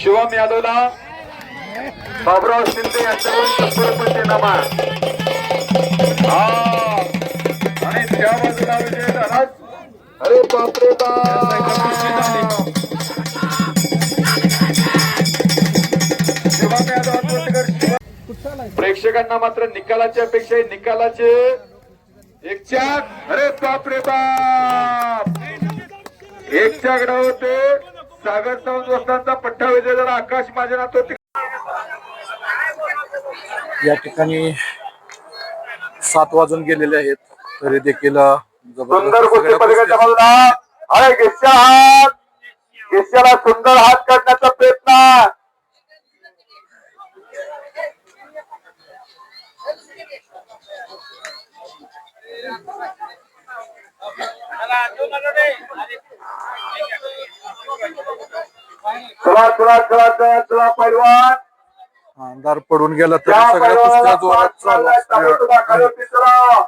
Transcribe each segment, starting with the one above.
शिवम यादवला. बाबुराव शिंदे यांच्याकडून तत्परतेचे नामा हा. आणि त्या बाजूला विजय झाला अरे बापरे बाप. प्रेक्षकांना मात्र निकालाच्या अपेक्षा निकालाचे एक चाक अरे बाप रे बाप. एक चाक होते सागर सावंत दोस्तांचा पट्टा विजय झाला आकाश माझ्या नातो या ठिकाणी सात वाजून गेलेले आहेत तरी देखील सुंदर पलीकडच्या कुस्त्या- बाजूला. अरे गिस्या हात. गिस्याला सुंदर हात काढण्याचा प्रयत्न. चला चला चला चला चला पैलवान. अंधार पडून गेला तरी त्या सगळ्या पैलवानाला कुस्त्या जोरात पाच चालू चाललाय, ताबडतोब आखाड्यावर असतात. तिसरा.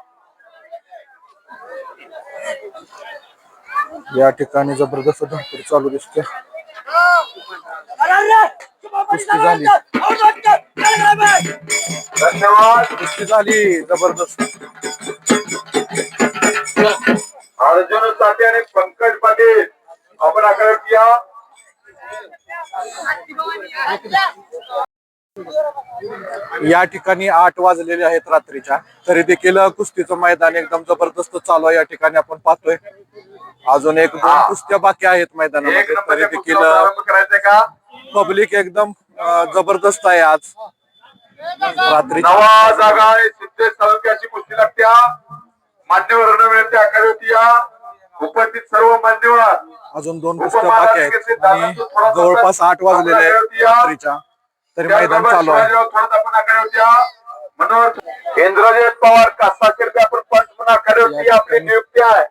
या ठिकाणी जबरदस्त धडपड चालू दिसते. कुस्ती झाली. धन्यवाद. कुस्ती झाली जबरदस्त. अर्जुन साठे आणि पंकज पाटील. आपण या या ठिकाणी आठ वाजलेले आहेत रात्रीच्या. तरी देखील कुस्तीचं मैदान एकदम जबरदस्त चालू आहे. या ठिकाणी आपण पाहतोय. अजून एक दोन कुस्त्या बाकी आहेत मैदानामध्ये. तरी देखील पब्लिक एकदम जबरदस्त आहे आज. रात्री जागा आहे. सिद्धेश तालुक्याची कुस्ती लागत्या मान्यवर मिळते आकडे होती या उपस्थित सर्व मान्यवर अजून दोन कुस्त्या बाकी आहेत आणि जवळपास आठ वाजलेले आहेत तरी मैदान चालू आहे. मनोहर इंद्रजित पवार कासाखेर आपण पंच म्हणून आखाडे होती आपली नियुक्ती आहे.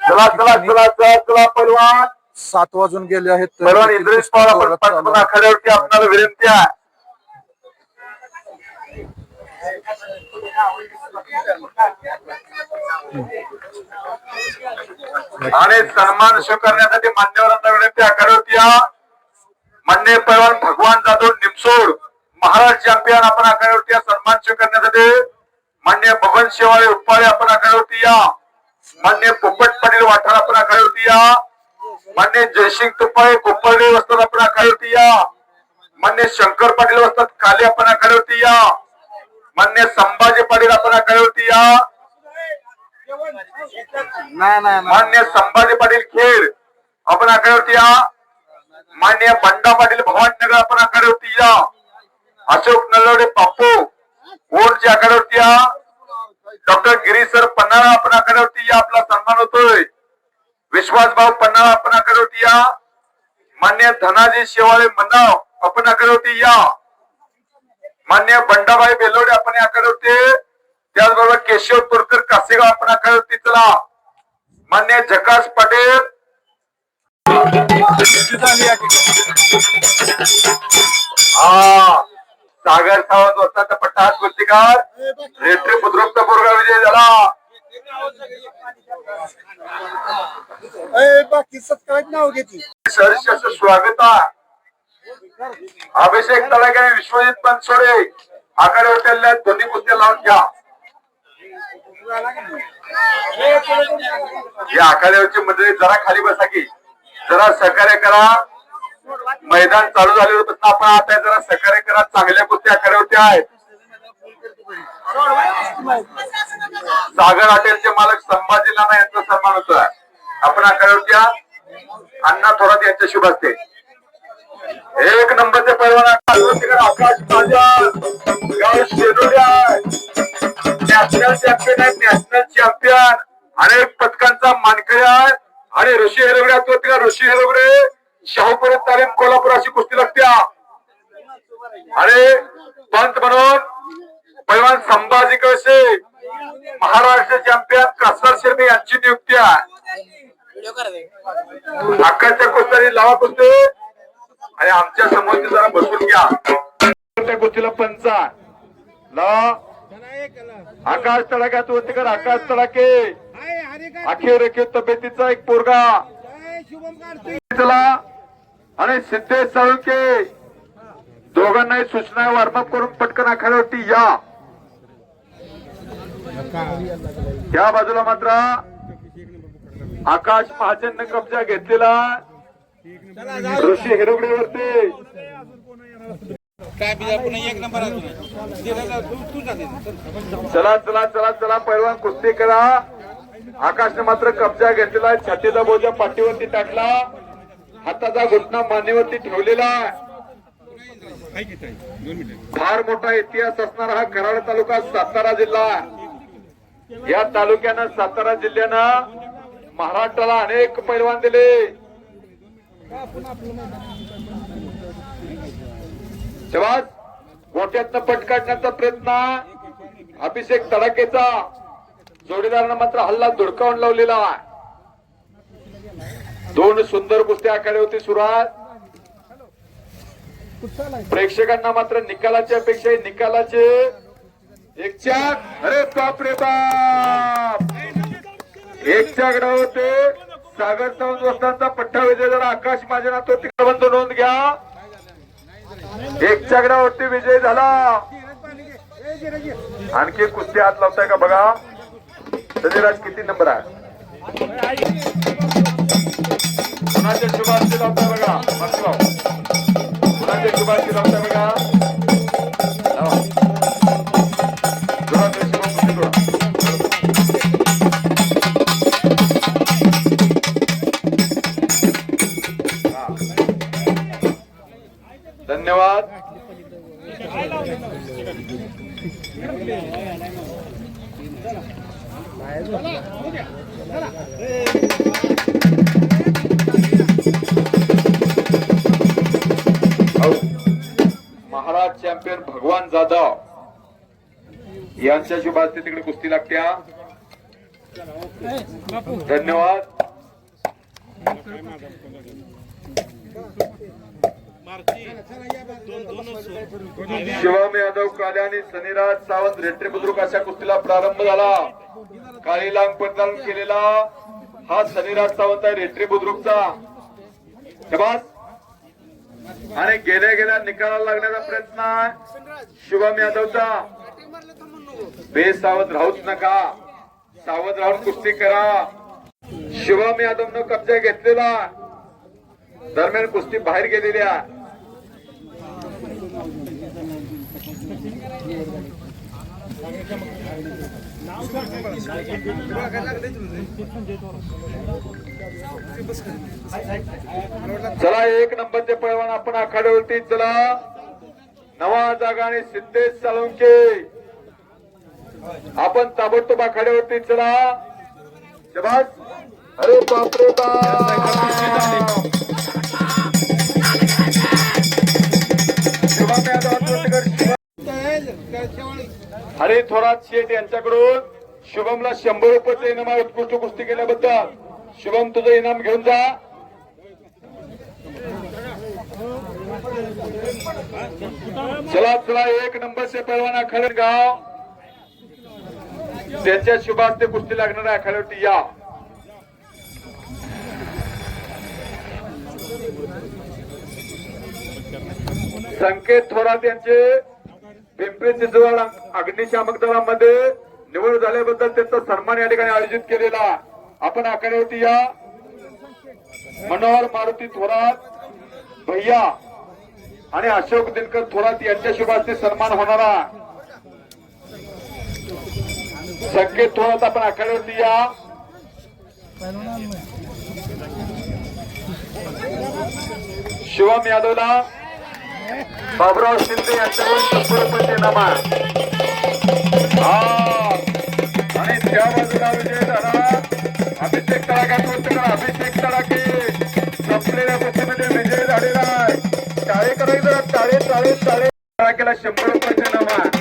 चला चला चला चला चला पैलवान सात वाजून गेले आहेत पैलवान इंद्रेश पवार आपण. आखाड्यावरती आपल्याला विनंती आहे. आणि सन्मान स्वीकारण्यासाठी मान्यवरांना विनंती आकारवती या मान्य पैलवान भगवान जाधव निमसोड महाराष्ट्र चॅम्पियन आपण आकारवती या सन्मान स्वीकारण्यासाठी मान्य बबन शेवाळे उत्पाळे आपण आकारवती या. मान्य पोपट पाटील वाठार आपण आकारवती या. मान्य जयसिंग तुपाळे कोपरडे वस्तात आपण आकारवती या. मान्य शंकर पाटील वस्तात काले आपण आकारवती या. मान्य संभाजी पाटील आपण आकारवती या. मान्य संभाजी पाटील खेड आपण आकड्यावरती या. मान्य बंडा पाटील भवाननगर आपण आकड्यावरती या. अशोक नलवडे बापू ओरच्या आकड्यावरती या. डॉक्टर गिरीसर पन्हाळा आपण आकड्यावरती या आपला सन्मान होतोय. विश्वास भाऊ पन्हाळा आपण आकड्यावरती या. मान्य धनाजी शेवाळे मनाव आपण आकड्यावरती या. मान्य बंडाबाई बेलोडे आपण होते त्याचबरोबर केशव तुरकर कासेगाव आपण होती चला. मान्य झकास पटेल. हा. सागर सावंत वस्ताचा पट्टा हात कुस्तीकार रेट्री बुद्रुकचा पोरगा विजय झाला. बाकी नाव घेतली स्वागत अभिषेक तळागे विश्वजित बनसोडे. आकडे होते दोन्ही कुस्त्या लावून घ्या. या आखाड्यावरची मंडळी जरा खाली बसा की. जरा सहकार्य करा. मैदान चालू झाल्यापासून आपण आता जरा सहकार्य करा चांगल्या कुस्त्या आखाड्यावरती आहेत. सागर हॉटेलचे मालक संभाजी लाना यांचा सन्मान होतोय. आपण आखाड्यावरती या. अण्णा थोरात यांच्या शुभ असते एक नंबरचे पैलवान आकाश माझ्या. गाव शेरोडी नॅशनल चॅम्पियन आहे नॅशनल चॅम्पियन अनेक पदकांचा मानकरी आहे. आणि ऋषी हेरवडे आहेत होते ऋषी हेरवडे शाहूपुरी तालीम कोल्हापूर अशी कुस्ती लागत्या आणि पंत म्हणून पैलवान संभाजी कळसे महाराष्ट्र चॅम्पियन कासार शिर्डे यांची नियुक्ती आहे. अक्काच्या कुस्त्याने लावा कुस्ती आणि आमच्यासमोर जरा बसून घ्या. त्या गोष्टीला पंचा ला. आकाश तडाख्यात वरतीकर आकाश तडाके अखेर रेखीव तब्येतीचा एक पोरगा. चला. आणि सिद्धेश साळुंके. दोघांनाही सूचना वॉर्मअप करून पटकन आखाड्यावरती या. त्या बाजूला मात्र आकाश महाजनने कब्जा घेतलेला ऋषी हिरवडीवरती. चला चला चला चला पैलवान कुस्ती करा. आकाशने मात्र कब्जा घेतलेला. छातीचा बोजा पाठीवरती टाकला. हाताचा घुटना मानेवरती ठेवलेला फार मोठा इतिहास असणारा हा कराड तालुका सातारा जिल्हा या तालुक्यानं सातारा जिल्ह्यानं महाराष्ट्राला अनेक पैलवान दिले. तेव्हा गोट्यातनं पट काढण्याचा प्रयत्न अभिषेक तडाकेचा जोडीदारानं मात्र हल्ला धुडकावून लावलेला आहे. दोन सुंदर कुस्त्या आखाडे होती सुरुवात प्रेक्षकांना मात्र निकालाची अपेक्षा आहे निकालाचे एक चाक अरे बाप रे बाप. एक चाक होते. सागर चौद वस्तांचा पठ्ठा विजय जरा आकाश माझ्या तो तिकडे बंद नोंद घ्या. एक चगडावरती विजय झाला. आणखी कुस्ती हात लावताय का बघा? सजयराज किती नंबर आहे? कुणाच्या शुभार्थी लावताय बघा मस्त लाव. कुणाच्या शुभार्थी लावताय बघा यांच्या तिकडे कुस्ती लागत्या. धन्यवाद. शिवम यादव काले आणि सनीराज सावंत रेट्रे बुद्रुक अशा कुस्तीला प्रारंभ झाला. काळी लांग प्रदान केलेला हा सनीराज सावंत आहे रेट्रे बुद्रुकचा. शबास. आणि गेल्या गेल्या निकाला लागण्याचा प्रयत्न शिवम यादवचा. बेसावध राहूच नका. सावध राहून कुस्ती करा. शुभम यादवनं कब्जा घेतलेला. दरम्यान कुस्ती बाहेर गेलेली आहे. चला एक नंबरचे पैलवान आपण आखाड्यावरती चला. नवा जागा आणि सिद्धेश साळुंके आपण ताबडतोब आखाड्यावरती चला. शबास. अरे बापरे अरे थोरात शेठ यांच्याकडून शुभमला शंभर रुपयाचं इनाम आहे उत्कृष्ट कुस्ती केल्याबद्दल. शुभम तुझं इनाम घेऊन जा. चला चला एक नंबरचे पैलवान आखाडे गाव. त्यांच्या शुभास्ते कुस्ती लागणाऱ्या आखाड्यावरती या. संकेत थोरात यांचे पिंपरी चिंचवड अग्निशामक दलामध्ये निवड झाल्याबद्दल त्यांचा सन्मान या ठिकाणी आयोजित केलेला आपण आखाड्यावरती या. मनोहर मारुती थोरात भैया आणि अशोक दिनकर थोरात यांच्या शुभास्ते सन्मान होणारा संकेत थोरात आपण आखाड्यावरती या. शिवम यादवला. बाबुराव शिंदे यांच्याकडून शंभर रुपये नामा आणि त्या बाजूला विजय झाला अभिषेक तडाख्यात अभिषेक तडाखे. संपलेल्या गोष्टीमध्ये विजय झालेला आहे. टाळे करायचं टाळे टाळे टाळे तडाखेला शंभर रुपयाचे नामा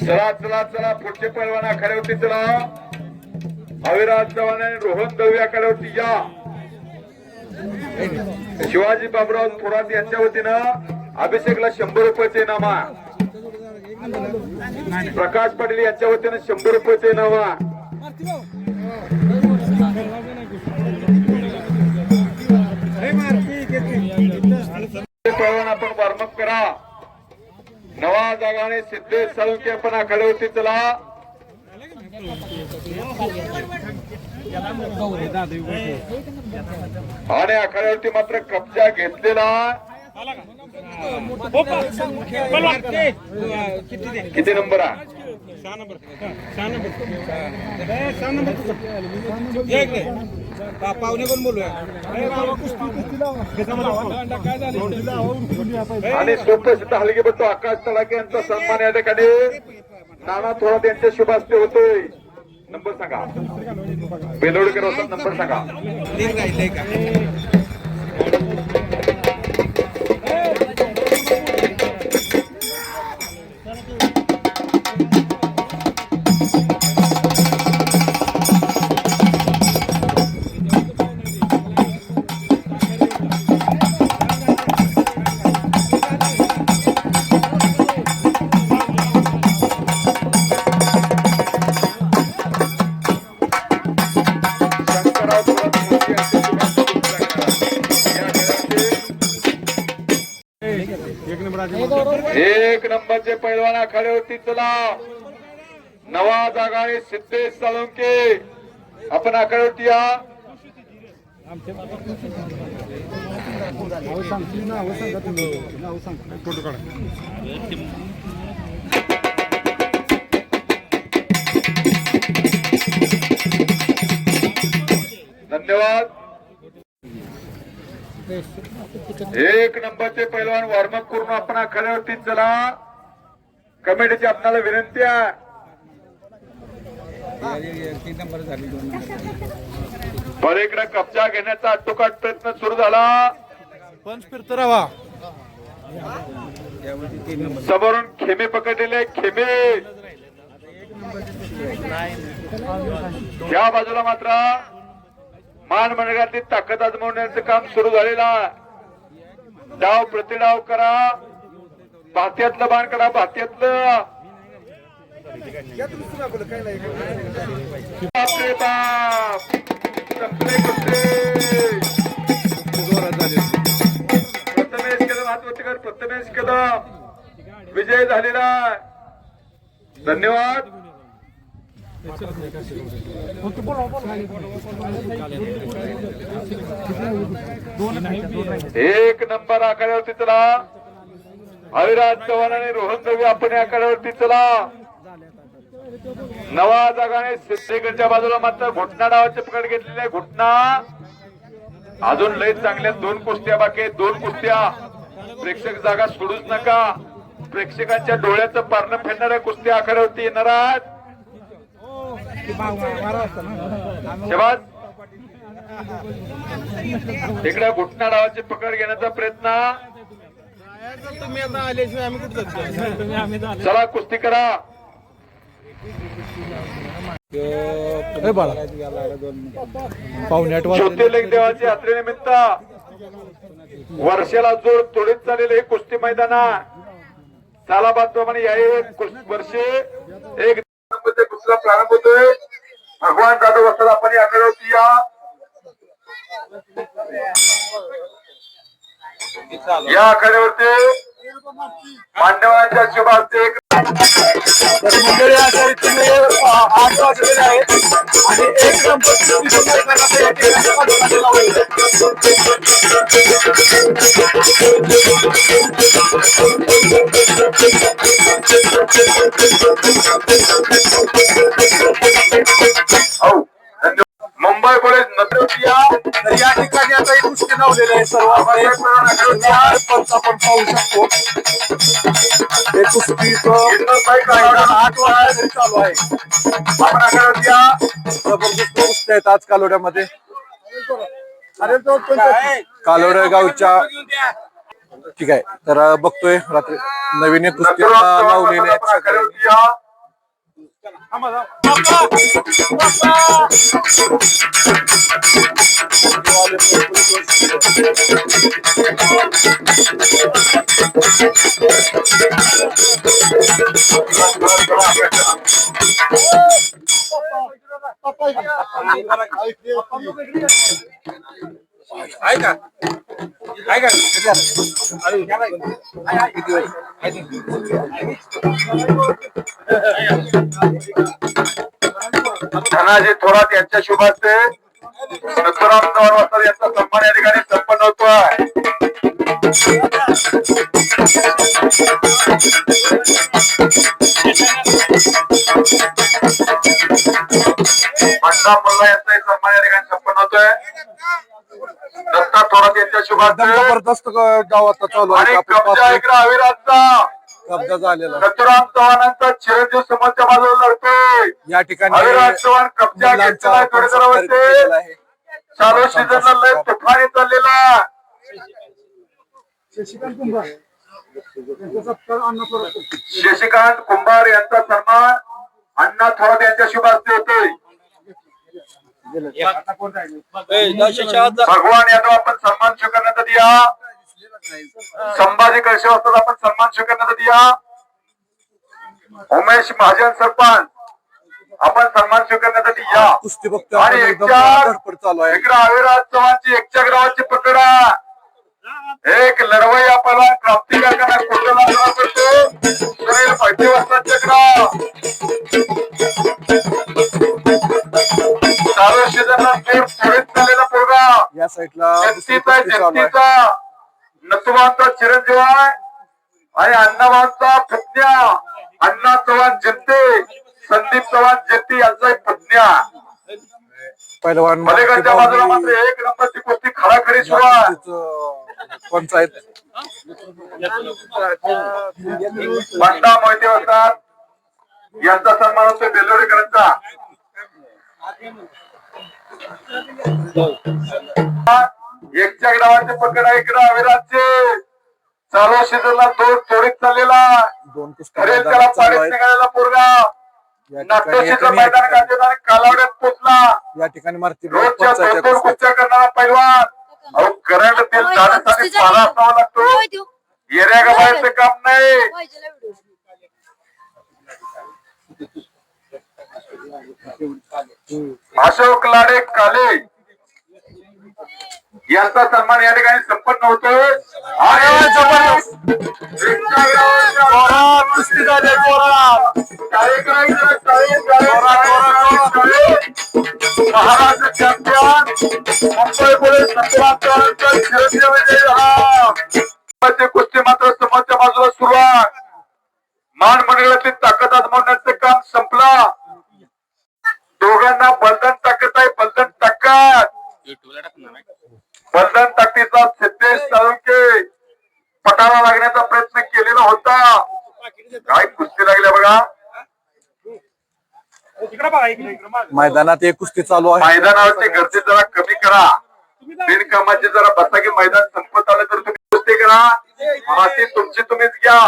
चला चला चला पुढचे पैलवान आखाड्यावरती चला. अविराज चव्हाण आणि रोहन दळवी आखाड्यावरती या. शिवाजी बाबुराव थोरात यांच्या वतीनं अभिषेकला शंभर रुपयाचे इनामा. प्रकाश पाटील यांच्या वतीनं शंभर रुपयाचे इनामा. पैलवान आपण वॉर्मअप करा. नवा जागाने सिद्धेश साळुंके आपण आखाड्यावरती चला. आणि आखाड्यावरती मात्र कब्जा घेतलेला. किती किती नंबर. आहे पाहुणे कोण बोलूया? आणि सुप्रसिद्ध हलगेपट्टू आकाश तडाके यांचा सन्मान या ठिकाणी. नाना थोरात यांच्या शुभ हस्ते होतोय. नंबर सांगा. बेलोडकर होता नंबर सांगा. नंबरचे पैलवान आखाडे होती चला नवा जागा आहे सिद्धेश साळुंके. आपण आखाडे होती या धन्यवाद. एक नंबरचे पैलवान वॉर्मअप करून आपण आखाड्यावरती चला. कमिटीची आपल्याला विनंती आहे. पलीकडे कब्जा घेण्याचा अटोकाट प्रयत्न सुरू झाला. पंच फिरत राहा समोरून खेमे पकडलेले खेमे. या बाजूला मात्र मान मनगातली ताकद आजमावण्याचं काम सुरू झालेलं आहे. डाव प्रतिडाव करा. भात्यातलं बाण करा भात्यातलं बापरे बाप. संपले कुठले जोरात झाले. प्रथमेश कदम प्रथमेश कदम विजय झालेला. धन्यवाद. एक नंबर आकड्यावरती चला. अविराज चव्हाण आणि रोहन दवे आपण या कड्यावरती चला. नवा जागाने सिद्धेकडच्या बाजूला मात्र घुटना डावाचे पकड घेतलेले आहे. घुटना. अजून लय चांगल्या दोन कुस्त्या बाकी दोन कुस्त्या. प्रेक्षक जागा सोडूच नका. प्रेक्षकांच्या डोळ्याचं पारणं फेडणाऱ्या कुस्त्या आखाड्यावरती येणार आहात. शबाज. इकडे घुटना डावाची पकड घेण्याचा प्रयत्न. तुम्ही आता आल्याशिवाय आम्ही कुठं चला कुस्ती करा. हे बाळा. पाहुणे आठ वाजले ज्योतिर्लिंग देवाच्या यात्रेनिमित्त वर्षाला जोर तोडीत चाललेले हे कुस्ती मैदान सालाबादप्रमाणे या एक कुस- वर्षे एक कुस्तीला प्रारंभ होतोय. भगवान जाधव असताना आपण या आकड्यावरती या या आखाड्यावरती मांडवांच्या शुभ हस्ते एक मंडळी अशा रीतीने आठ वाजलेले आहेत. आणि एक नंबर मुंबई पोलीस नसरती या. तर या ठिकाणी आता एक कुस्ती लावलेली आहे. सर्व पंच आपण पाहू शकतो हे कुस्तीचं आठ वाजता तरी चालू आहे आपण आखाड्यावरती जबरदस्त आहेत आज कालोड्यामध्ये कालोड गावच्या ठीक आहे. तर बघतोय रात्री नवीन एक कुस्ती आता लावलेले आहेत सगळ्यांनी. ऐका. ऐका. धनाजी थोरात यांच्या शुभ हस्ते नथुराम चव्हाण वासर यांचा सन्मान या ठिकाणी संपन्न होतो आहे मुल्ला यांचा एक सन्मान या ठिकाणी संपन्न होतोय. दत्ता थोरात यांच्या शुभ एकदम हस्ते जबरदस्त ग- गाव आता चालू आहे. आणि आपण कब्जा पाहतोय इकडे अविराजचा कब्जा झालेला आहे. नथुराम चव्हाणांचा चिरंजीव समोरच्या बाजूला लढतोय. या ठिकाणी अविराज चव्हाण कब्जा मुलांचा घेतलेला आपण सत्कार कडकरावरती केलेला आहे. चालू सीझनला लय तुफानी चाललेला शशिकांत कुंभार. यांचा. सन्मान अण्णा थोरात यांच्या शुभ हस्ते होतोय. भगवान यादव आपण सन्मान स्वीकारण्यासाठी या. संभाजी कळशे वाजता आपण सन्मान स्वीकारण्यासाठी या. उमेश महाजन सरपंच आपण सन्मान स्वीकारण्यासाठी या. आणि इकडे अविराज चव्हाणची एकच्या ग्रावाची पकडा. एक लढवई आपल्याला क्रांतिकारकांना कोटला करतो सुनील पाहिजे वाजताचे ग्राव या साईडला नथुबांचा चिरंजीव आहे. आणि अण्णाबांचा पत्न्या अण्णा चव्हाण जगते संदीप चव्हाण जगती यांचा एक पत्न्या पहिलवान पलीकडच्या बाजूला मात्र एक नंबरची कुस्ती खडाखडी सुरू आहे. पंचायत. बंडा मोहिते होतात. यांचा सन्मान होतो बेलोरीकरांचा. एकच्या गावाचे पकड आहे इकडे अविराजचे चालू सीझनला तो तोडीत चाललेला. खरेल त्याला पाडीत निघालेला पोरगा. नाट्यशीचं मैदान एक- आणि कालावड्यात पोचला. या ठिकाणी मारती रोजच्या दोन पंचायत दोन कुस्त्या करणारा पैलवान. अहो करंट तेल असावा लागतो येऱ्या काम नाही. अशोक लाडे काले यांचा सन्मान या ठिकाणी संपन्न होतोय. जोरात कुस्ती. महाराष्ट्र चॅम्पियन मुंबई पोलीस विजय मात्र समोरच्या बाजूला सुरू आहे मान मंडळातली ताकद आजमावण्याचं काम संपला. दोघांना बलदान ताकद आहे बलदान ताकद बलदान ताकदीचा सिद्धेश साळुंके. पटाला लागण्याचा प्रयत्न केलेला होता. काय कुस्ती लागल्या बघा. इकडे बघा इकडे इकडे माग. मैदानात एक कुस्ती चालू आहे. मैदानावरची गर्दी जरा कमी करा. बिनकामाची जरा बसा की मैदान संपत आलं तर तुम्ही कुस्ती करा. माती तुमची तुम्हीच घ्या.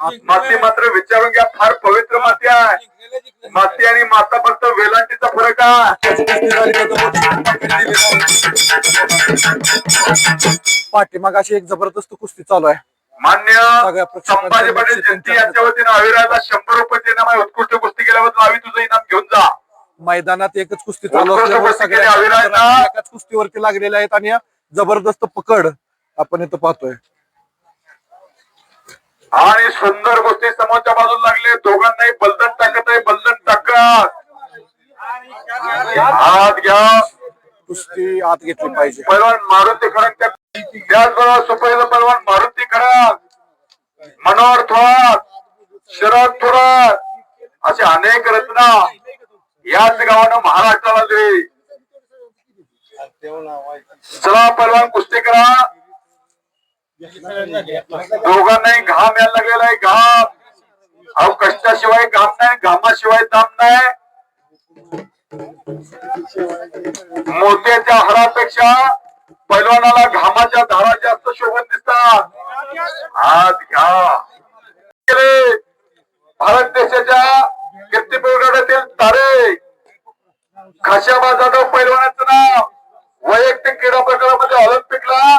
माती मात्र विचारून घ्या फार पवित्र माती आहे. माती आणि माता फक्त वेलांटीचा फरक आहे. पाठीमाग अशी एक जबरदस्त कुस्ती चालू आहे. मान्य संभाजी पाटील जयंती यांच्या वतीनं अविराला शंभर रुपये इनाम आहे उत्कृष्ट कुस्ती केल्याबद्दल आम्ही तुझं इनाम घेऊन जा. मैदानात एकच कुस्ती चालू असल्यामुळे कुस्तीवरती लागलेल्या आहेत आणि जबरदस्त पकड आपण इथं पाहतोय. आणि सुंदर गोष्टी समोरच्या बाजूला लागले. दोघांनाही बलदन टाकत आहे बलदन टाकत. हात घ्या. कुस्ती आत घेतली पाहिजे. पैलवान मारुती खडक त्या त्याचबरोबर सुपैल पैलवान मारुती खडक. मनोहर थोरात शरद थोरात. असे अनेक रत्ना याच गावानं महाराष्ट्राला दिली चला पैलवान कुस्ती करा. दोघांनाही घाम यायला लागलेला आहे घाम. अहो कष्टाशिवाय घाम नाही घामाशिवाय दाम नाही. मोत्याच्या हारापेक्षा पैलवानाला घामाच्या धारा जास्त शोभत दिसतात. आज घ्या भारत देशाच्या कीर्तीपुरगडातील तारे खाशाबा जाधव पैलवानाचं नाव. वैयक्तिक क्रीडा प्रकारामध्ये ऑलिम्पिकला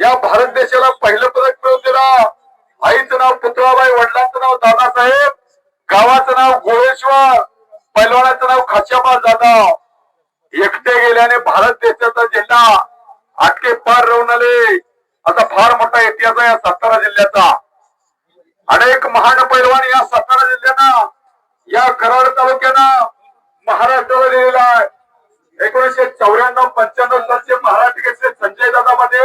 या भारत देशाला पहिलं पदक मिळवून आईचं नाव पुतळाबाई वडिलांचं नाव दादासाहेब गावाचं नाव गोळेश्वर पैलवानाचं नाव खाशाबा जाधव एकटे गेल्याने भारत देशाचा जिल्हा आटके पार राहून आले. असा फार मोठा इतिहास आहे या सातारा जिल्ह्याचा. अनेक महान पैलवान या सातारा जिल्ह्यानं या कराड तालुक्यानं महाराष्ट्राला दिलेला आहे. एकोणीशे चौऱ्याण्णव पंच्याण्णव सालचे महाराष्ट्र संजय दादा मध्ये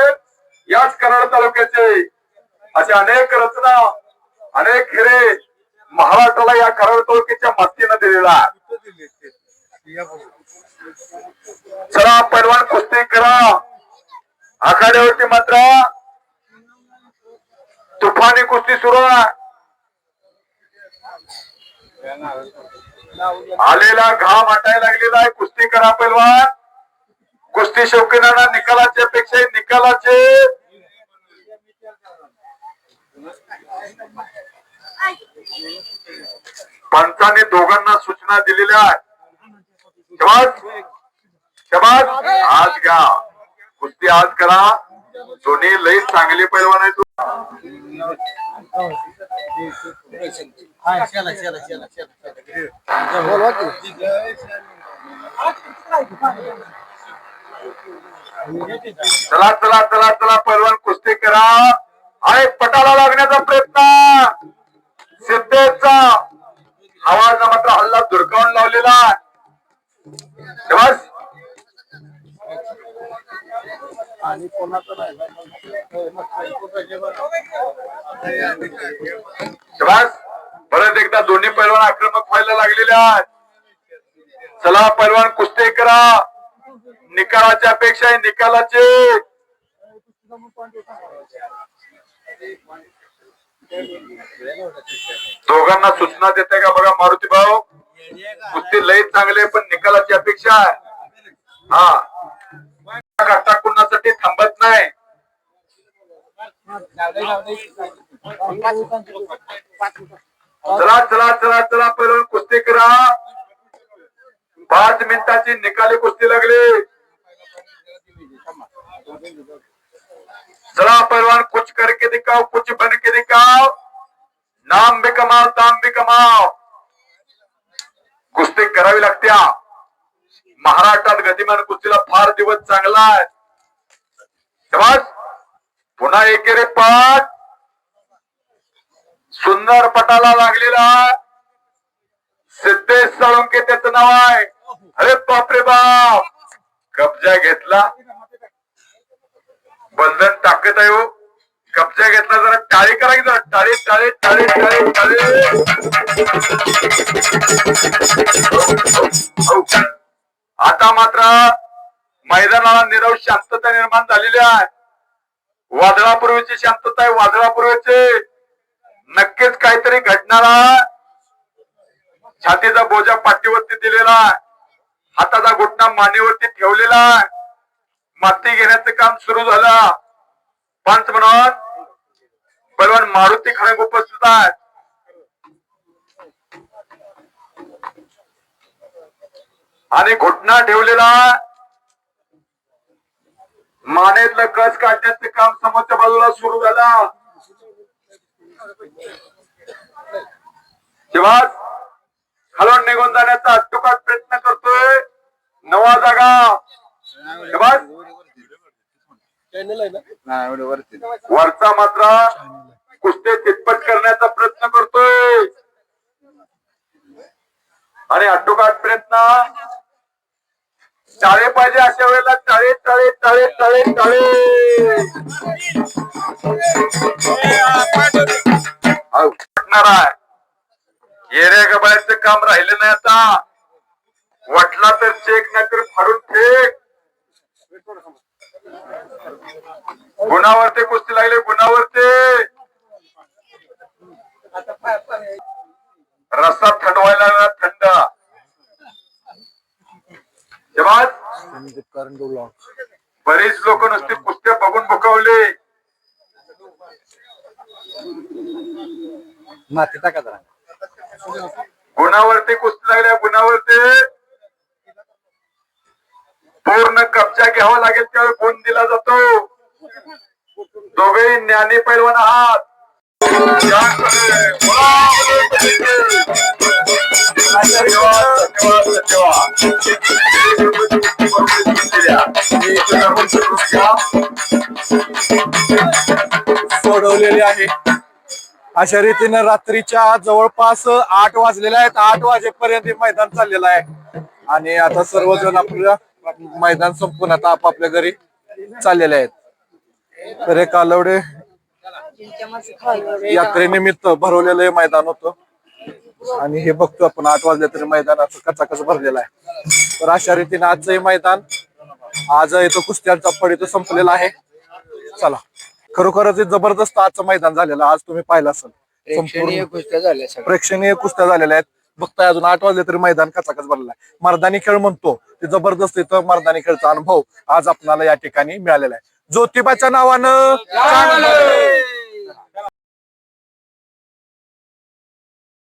याच कराड तालुक्याचे असे अनेक रचना अनेक हिरे महाराष्ट्राला या कराड तालुक्याच्या मातीनं दिलेला चला पैलवान कुस्ती करा. आखाड्यावरती मात्र तुफानी कुस्ती सुरू आलेला घाम हटायला लागलेला आहे. कुस्ती करा पैलवान. कुस्ती शौकीनांना निकालाच्या पेक्षा निकालाचे. पंचाने दोघांना सूचना दिलेल्या आहेत. शबाज आज घ्या. कुस्ती आज करा. दोन्ही लई चांगली पैलवान आहेत. चला चला चला चला पैलवान कुस्ती करा. आणि पटाला लागण्याचा प्रयत्न. सिद्धेचा आवाज मात्र हल्ला धुडकावून लावलेला परत एकदा दोन्ही पैलवान आक्रमक व्हायला लागलेले आहेत. चला पैलवान कुस्ती करा. निकालाच्या अपेक्षा निकालाचे. दोघांना सूचना देते का बघा मारुती भाऊ? कुस्ती लई चांगले पण निकालाची अपेक्षा हा. कुणासाठी थांबत नाही. चला चला चला चला पहिलं कुस्ती करा. पाच मिनिटाची निकाली कुस्ती लागली. जरा पहलवान कुछ करके दिखाओ कुछ बन के दिखाओ। नाम भी कमाओ दाम भी कमाओ। कुस्ती करावी लागत्या महाराष्ट्रात गतिमान कुस्तीला फार दिवस चांगला आहे। तेव्हा पुन्हा एकेरे पट सुंदर पटाला लागलेला सिद्धेश साळुंके त्याच नाव आहे। अरे बापरे बाप! कब्जा घेतला। बंधन टाकत आहे हो. कब्जा घेतला जरा टाळी करा की जरा. टाळी टाळी टाळी टाळी टाळी. आता मात्र मैदानाला निरव शांतता निर्माण झालेली आहे. वादळापूर्वीची शांतता आहे वादळापूर्वीची. नक्कीच काहीतरी घडणार छातीचा बोजा पाठीवरती दिलेला आहे. हाताचा घुटणा मानेवरती ठेवलेला आहे. माती घेण्याचं काम सुरू झालं. पंच म्हणून बलवान मारुती खडक उपस्थित आहेत. आणि घुटना ठेवलेला मानेतलं कस काढण्याचं काम समोरच्या बाजूला सुरू झालं. तेव्हा खालून निघून जाण्याचा अट्टोकाट प्रयत्न करतोय. नवा जागा. वरचा मात्र कुस्ते चितपट करण्याचा प्रयत्न करतोय. आणि अट्टोकाट प्रयत्न टाळे पाहिजे अशा वेळेला टाळे टाळे टाळे टाळे टाळे वाटणार आहे. येऱ्या गबाळ्याचं काम राहिलं नाही आता. वाटला तर चेक नाही तर फाडून फेक. गुणावरती कुस्ती लागले गुणावरती. रस्ता थंडवायला लागला थंड. ब्लॉग बरेच लोक नुसते कुस्त्या बघून बुकवले माती टाका गुणावरती कुस्ती लागल्या गुणावरती. पूर्ण कब्जा घ्यावा लागेल त्यावेळी गुण दिला जातो. दोघे ज्ञानी पैलवान आहात. सोडवलेली आहे. अशा रीतीने रात्रीच्या जवळपास आठ वाजलेल्या आहेत. आठ वाजेपर्यंत मैदान चाललेलं आहे. आणि आता सर्वजण आपल्या मैदान संपून आता आपापल्या घरी चाललेले आहेत. तर हे कालवडे यात्रेनिमित्त भरवलेलं हे मैदान होतं. आणि हे बघतो आपण आठ वाजले तरी मैदान असं कचाकच भरलेलं आहे. तर अशा रीतीने आजचं हे मैदान आज इथं कुस्त्यांचा फड इथं संपलेला आहे. चला. खरोखरच जबरदस्त आजचं मैदान झालेलं. आज तुम्ही पाहिलं असेल. प्रेक्षणीय कुस्त्या झालेल्या आहेत. बघताय अजून आठ वाजले तरी मैदान कचाकच भरलेला आहे. मर्दानी खेळ म्हणतो ते जबरदस्त इथं मर्दानी खेळचा अनुभव आज आपल्याला या ठिकाणी मिळालेला आहे. ज्योतिबाच्या नावानं